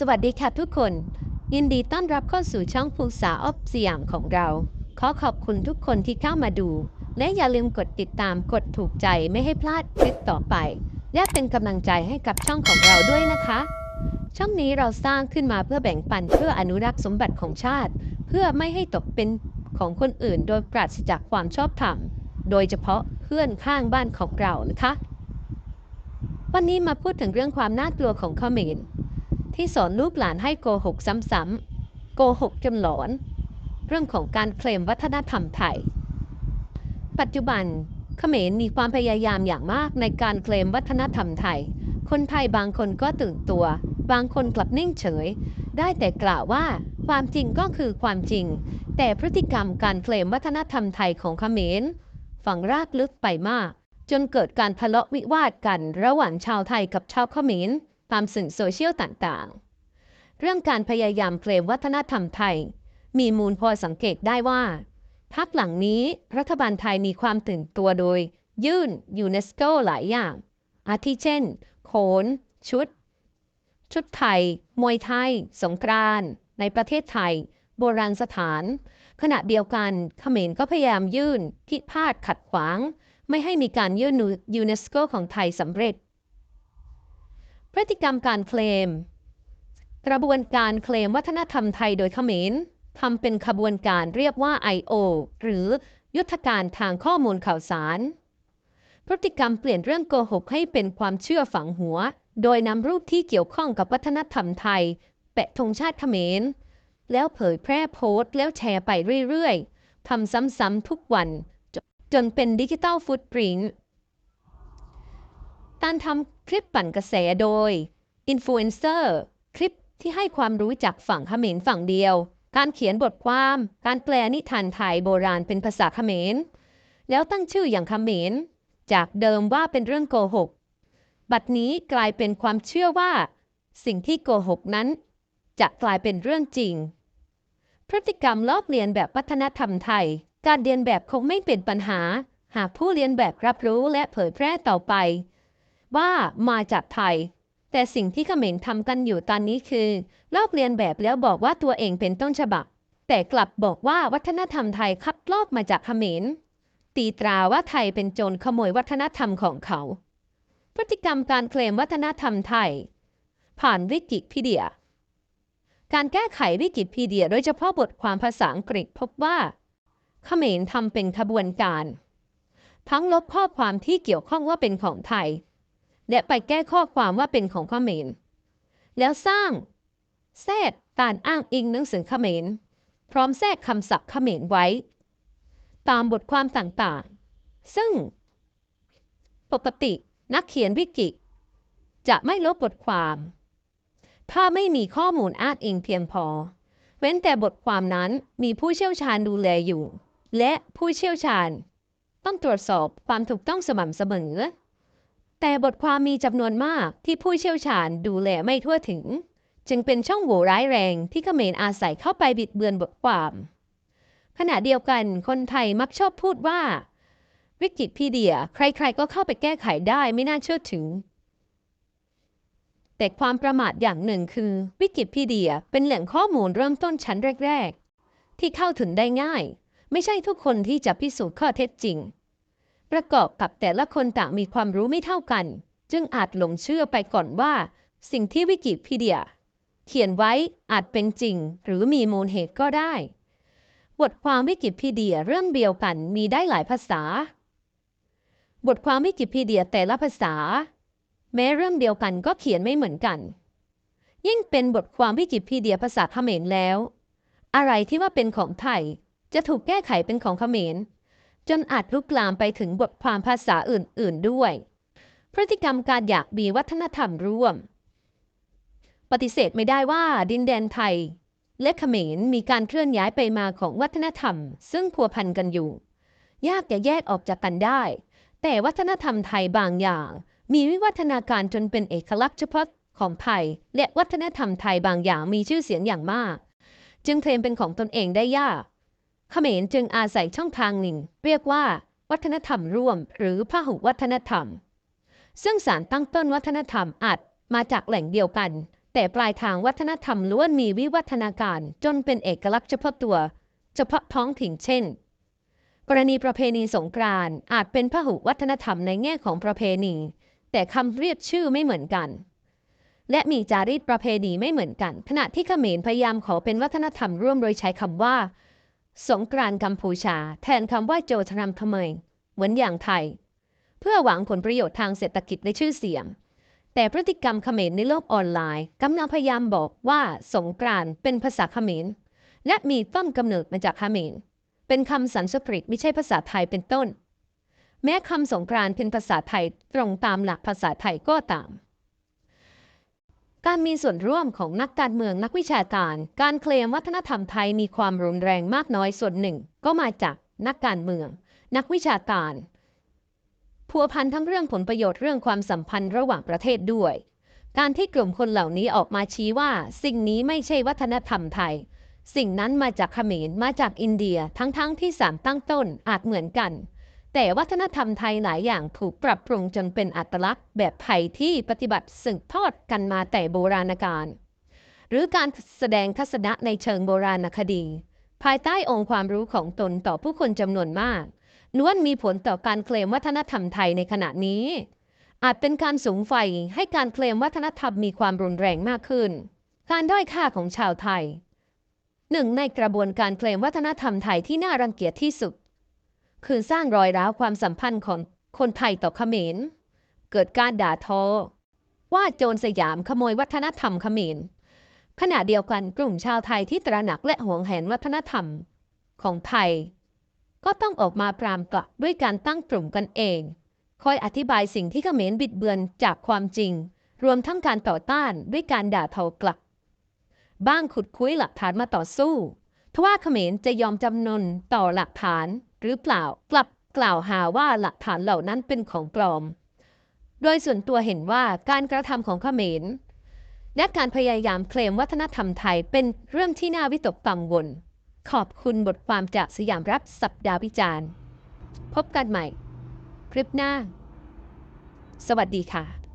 สวัสดีค่ะทุกคน ยินดีต้อนรับเข้าสู่ช่องภูษาออฟสยามของเรา ขอขอบคุณทุกคนที่เข้ามาดู และอย่าลืมกดติดตามกดถูกใจไม่ให้พลาดคลิปต่อไป และเป็นกำลังใจให้กับช่องของเราด้วยนะคะ ช่องนี้เราสร้างขึ้นมาเพื่อแบ่งปันเพื่ออนุรักษ์สมบัติของชาติ เพื่อไม่ให้ตกเป็นของคนอื่น โดยปราศจากความชอบธรรม โดยเฉพาะเพื่อนข้างบ้านของเรานะคะ วันนี้มาพูดถึงเรื่องความน่ากลัวของเขมร ที่สอนลูกหลานให้โกหกซ้ำๆโกหกจนหลอน เรื่องของการเคลมวัฒนธรรมไทย ปัจจุบันเขมรมีความพยายามอย่างมากในการเคลมวัฒนธรรมไทย คนไทยบางคนก็ตื่นตัว บางคนกลับนิ่งเฉย ได้แต่กล่าวว่าความจริงก็คือความจริง แต่พฤติกรรมการเคลมวัฒนธรรมไทยของเขมรฝังรากลึกไปมาก จนเกิดการทะเลาะวิวาทกันระหว่างชาวไทยกับชาวเขมร ตามสื่อโซเชียลต่างๆ เรื่องการพยายามเคลมวัฒนธรรมไทย มีมูลพอสังเกตได้ว่า พักหลังนี้รัฐบาลไทยมีความตื่นตัวโดย ยื่นยูเนสโกหลายอย่าง อาทิเช่น โขน ชุด ชุดไทย มวยไทย สงกรานต์ในประเทศไทย โบราณสถาน ขณะเดียวกันเขมรก็พยายามยื่นพิพาทขัดขวาง ไม่ให้มีการยื่นยูเนสโกของไทยสำเร็จ พฤติกรรมการเคลม กระบวนการเคลมวัฒนธรรมไทยโดยเขมรทำเป็นขบวนการเรียกว่า I.O. หรือยุทธการทางข้อมูลข่าวสาร พฤติกรรมเปลี่ยนเรื่องโกหกให้เป็นความเชื่อฝังหัว โดยนำรูปที่เกี่ยวข้องกับวัฒนธรรมไทย แปะธงชาติเขมร แล้วเผยแพร่โพสต์แล้วแชร์ไปเรื่อยๆทำซ้ำๆทุกวัน จนเป็นดิจิตอลฟุตปริน การทำคลิปปั่นกระแสโดยอินฟลูเอนเซอร์คลิปที่ให้ความรู้จากฝั่งเขมรฝั่งเดียว การเขียนบทความ การแปลนิทานไทยโบราณเป็นภาษาเขมร แล้วตั้งชื่ออย่างเขมร จากเดิมว่าเป็นเรื่องโกหก บัดนี้กลายเป็นความเชื่อว่า สิ่งที่โกหกนั้น จะกลายเป็นเรื่องจริง พฤติกรรมลอกเลียนแบบวัฒนธรรมไทย การเรียนแบบคงไม่เป็นปัญหา หากผู้เรียนแบบรับรู้และเผยแพร่ต่อไป ว่ามาจากไทย แต่สิ่งที่เขมรทำกันอยู่ตอนนี้คือลอกเลียนแบบแล้วบอกว่าตัวเองเป็นต้นฉบับ แต่กลับบอกว่าวัฒนธรรมไทยคัดลอกมาจากเขมร ตีตราว่าไทยเป็นโจรขโมยวัฒนธรรมของเขา พฤติกรรมการเคลมวัฒนธรรมไทย ผ่านวิกิพีเดีย การแก้ไขวิกิพีเดีย โดยเฉพาะบทความภาษาอังกฤษพบว่าเขมรทำเป็นขบวนการ ทั้งลบข้อความที่เกี่ยวข้องว่าเป็นของไทย และไปแก้ข้อความว่าเป็นของเขมร แล้วสร้างแทรกการอ้างอิงหนังสือเขมร พร้อมแทรกคำศัพท์เขมรไว้ ตามบทความต่างๆ ซึ่ง ปกตินักเขียนวิกิจะไม่ลบบทความ ถ้าไม่มีข้อมูลอ้างอิงเพียงพอ เว้นแต่บทความนั้นมีผู้เชี่ยวชาญดูแลอยู่ และผู้เชี่ยวชาญ ต้องตรวจสอบความถูกต้องสม่ำเสมอ แต่บทความมีจำนวนมากที่ผู้เชี่ยวชาญดูแลไม่ทั่วถึง จึงเป็นช่องโหว่ร้ายแรงที่เขมรอาศัยเข้าไปบิดเบือนบทความ ขณะเดียวกันคนไทยมักชอบพูดว่า วิกิพีเดียใครๆก็เข้าไปแก้ไขได้ไม่น่าเชื่อถือ แต่ความประมาทอย่างหนึ่งคือวิกิพีเดียเป็นแหล่งข้อมูลเริ่มต้นชั้นแรก ๆ ที่เข้าถึงได้ง่าย ไม่ใช่ทุกคนที่จะพิสูจน์ข้อเท็จจริง ประกอบกับแต่ละคนต่างมีความรู้ไม่เท่ากัน จึงอาจหลงเชื่อไปก่อนว่า สิ่งที่วิกิพีเดีย เขียนไว้อาจเป็นจริง หรือมีมูลเหตุก็ได้ บทความวิกิพีเดียเรื่องเดียวกันมีได้หลายภาษา บทความวิกิพีเดียแต่ละภาษา แม้เรื่องเดียวกันก็เขียนไม่เหมือนกัน ยิ่งเป็นบทความวิกิพีเดียภาษาเขมรแล้ว อะไรที่ว่าเป็นของไทยจะถูกแก้ไขเป็นของเขมร จนอาจลุกลามไปถึงบทความภาษาอื่น ๆ ด้วย พฤติกรรมการอยากมีวัฒนธรรมร่วม ปฏิเสธไม่ได้ว่าดินแดนไทย และเขมรมีการเคลื่อนย้ายไปมาของวัฒนธรรม ซึ่งพัวพันกันอยู่ ยากจะแยกออกจากกันได้ แต่วัฒนธรรมไทยบางอย่าง มีวิวัฒนาการจนเป็นเอกลักษณ์เฉพาะของไทย และวัฒนธรรมไทยบางอย่างมีชื่อเสียงอย่างมาก จึงเคลมเป็นของตนเองได้ยาก เขมรจึงอาศัยช่องทางหนึ่ง เรียกว่า วัฒนธรรมร่วม หรือพหุวัฒนธรรม ซึ่งสารตั้งต้นวัฒนธรรมอาจมาจากแหล่งเดียวกัน แต่ปลายทางวัฒนธรรมล้วนมีวิวัฒนาการจนเป็นเอกลักษณ์เฉพาะตัว เฉพาะท้องถิ่นเช่น กรณีประเพณีสงกรานต์อาจเป็นพหุวัฒนธรรมในแง่ของประเพณี แต่คำเรียกชื่อไม่เหมือนกันและมีจารีตประเพณีไม่เหมือนกัน ขณะที่เขมรพยายามขอเป็นวัฒนธรรมร่วมโดยใช้คำว่า สงกรานต์กัมพูชา แทนคำว่าโจทรำทำไมเหมือนอย่างไทย เพื่อหวังผลประโยชน์ทางเศรษฐกิจและชื่อเสียง แต่พฤติกรรมเขมรในโลกออนไลน์กำลังพยายามบอกว่าสงกรานต์เป็นภาษาเขมรและมีต้นกำเนิดมาจากเขมรเป็นคำสันสกฤตไม่ใช่ภาษาไทยเป็นต้น แม้คำสงกรานต์เป็นภาษาไทยตรงตามหลักภาษาไทยก็ตาม การมีส่วนร่วมของนักการเมืองนักวิชาการ การเคลมวัฒนธรรมไทยมีความรุนแรงมากน้อยส่วนหนึ่ง ก็มาจากนักการเมือง นักวิชาการ พัวพันทั้งเรื่องผลประโยชน์เรื่องความสัมพันธ์ระหว่างประเทศด้วย การที่กลุ่มคนเหล่านี้ออกมาชี้ว่า สิ่งนี้ไม่ใช่วัฒนธรรมไทย สิ่งนั้นมาจากเขมรมาจากอินเดียทั้งๆทที่สามตั้งต้นอาจเหมือนกัน แต่วัฒนธรรมไทยหลายอย่างถูกปรับปรุงจนเป็นอัตลักษณ์แบบไทยที่ปฏิบัติสืบทอดกันมาแต่โบราณกาลหรือการแสดงทัศนะในเชิงโบราณคดี ภายใต้องค์ความรู้ของตนต่อผู้คนจำนวนมากล้วนมีผลต่อการเคลมวัฒนธรรมไทยในขณะนี้ อาจเป็นการสูงไฟให้การเคลมวัฒนธรรมมีความรุนแรงมากขึ้น การด้อยค่าของชาวไทยหนึ่งในกระบวนการเคลมวัฒนธรรมไทยที่น่ารังเกียจที่สุด คือสร้างรอยร้าวความสัมพันธ์ของคนไทยต่อเขมร เกิดการด่าทอ ว่าโจรสยามขโมยวัฒนธรรมเขมร ขณะเดียวกันกลุ่มชาวไทยที่ตระหนักและหวงแหนวัฒนธรรมของไทย ก็ต้องออกมาปรามกลับด้วยการตั้งกลุ่มกันเอง คอยอธิบายสิ่งที่เขมรบิดเบือนจากความจริง รวมทั้งการต่อต้านด้วยการด่าทอกลับ บ้างขุดคุยหลักฐานมาต่อสู้ทว่าเขมรจะยอมจำนนต่อหลักฐาน หรือเปล่ากลับกล่าวหาว่าหลักฐานเหล่านั้นเป็นของปลอม โดยส่วนตัวเห็นว่าการกระทำของเขมรและการพยายามเคลมวัฒนธรรมไทยเป็นเรื่องที่น่าวิตกกังวล ขอบคุณบทความจากสยามรับสัปดาห์วิจารณ์ พบกันใหม่ คลิปหน้า สวัสดีค่ะ